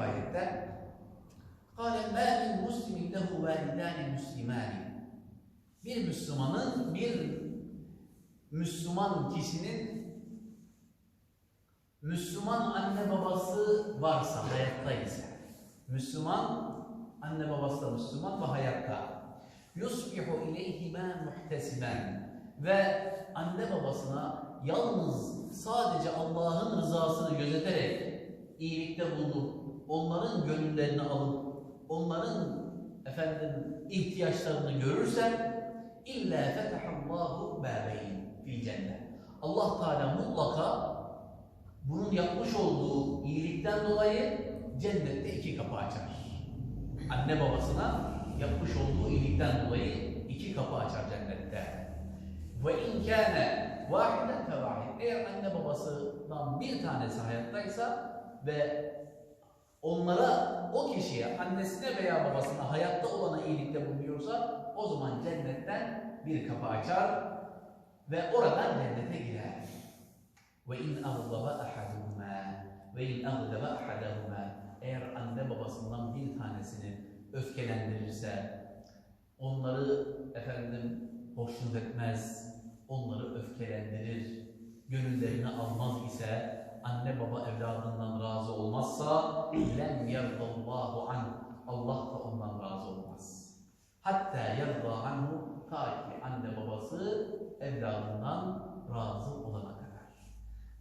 rivayette قال ما من مسلم له والدان مسلمان bir Müslümanın bir Müslüman kişinin Müslüman anne babası varsa hayatta ise Müslüman anne babası da Müslüman ve hayatta yusbihu ileyhima muhtesiben ve anne babasına yalnız sadece Allah'ın rızasını gözeterek iyilikte bulunup onların gönüllerini alıp onların efendim ihtiyaçlarını görürse illa fetahallahu bâbeyn fil cennet. Allah Teala mutlaka bunun yapmış olduğu iyilikten dolayı cennette iki kapı açar. Anne babasına yapmış olduğu iyilikten dolayı iki kapı açar cennette. Ve in kâne vahiden fevahid. Eğer anne babasından bir tanesi hayattaysa ve onlara, o kişiye, annesine veya babasına hayatta olana iyilikte bulunuyorsa o zaman cennetten bir kapı açar ve oradan cennete girer. Ve in aghdaba ahaduhuma ve in aghdaba ahadahuma eğer anne babasından bir tanesini öfkelendirirse onları efendim hoşnut etmez, onları öfkelendirir, gönüllerini almaz ise anne baba razı olmazsa lem yerdallahu an Allah da ondan razı olmaz. Hatta yerda anhu ta ki anne babası evladından razı olana kadar.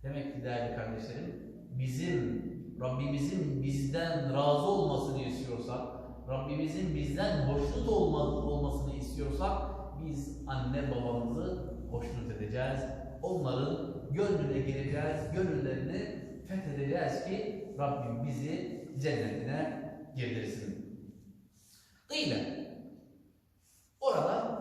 Demek ki değerli kardeşlerim bizim Rabbimizin bizden razı olmasını istiyorsak, Rabbimizin bizden hoşnut olma- olmasını istiyorsak biz anne babamızı hoşnut edeceğiz. Onların gönlüne gireceğiz, gönüllerini fethedeceğiz ki Rabbim bizi cennetine girdirsin. Kıyle. Orada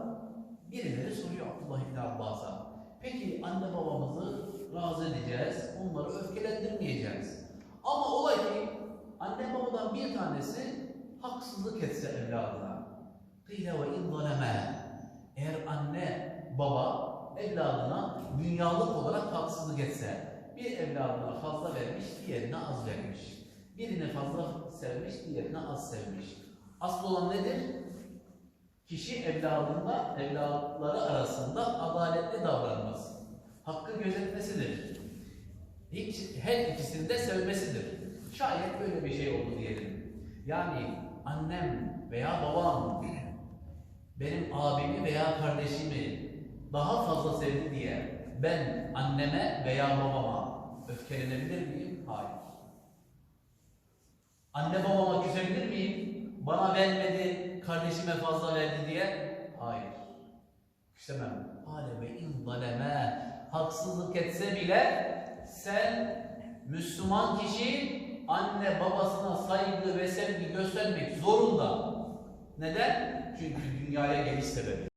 birileri soruyor Abdullah İbni Abbas'a. Peki anne babamızı razı edeceğiz, onları öfkelendirmeyeceğiz. Ama ola ki anne babadan bir tanesi haksızlık etse evladına. Kıyle ve in zaleme. Eğer anne baba evladına dünyalık olarak haksızlık etse, bir evladına fazla vermiş, diğerine az vermiş. Birine fazla sevmiş, diğerine az sevmiş. Asıl olan nedir? Kişi evladında, evlatları arasında adaletli davranması. Hakkı gözetmesidir. Hiç, her ikisini de sevmesidir. Şayet böyle bir şey oldu diyelim. Yani annem veya babam benim abimi veya kardeşimi daha fazla sevdi diye ben anneme veya babama öfkelenebilir miyim? Hayır. Anne babama küsebilir miyim? Bana vermedi, kardeşime fazla verdi diye? Hayır. Küsemem. Hale ve in zaleme haksızlık etse bile sen Müslüman kişi anne babasına saygı ve sevgi göstermek zorunda. Neden? Çünkü dünyaya geliş sebebi.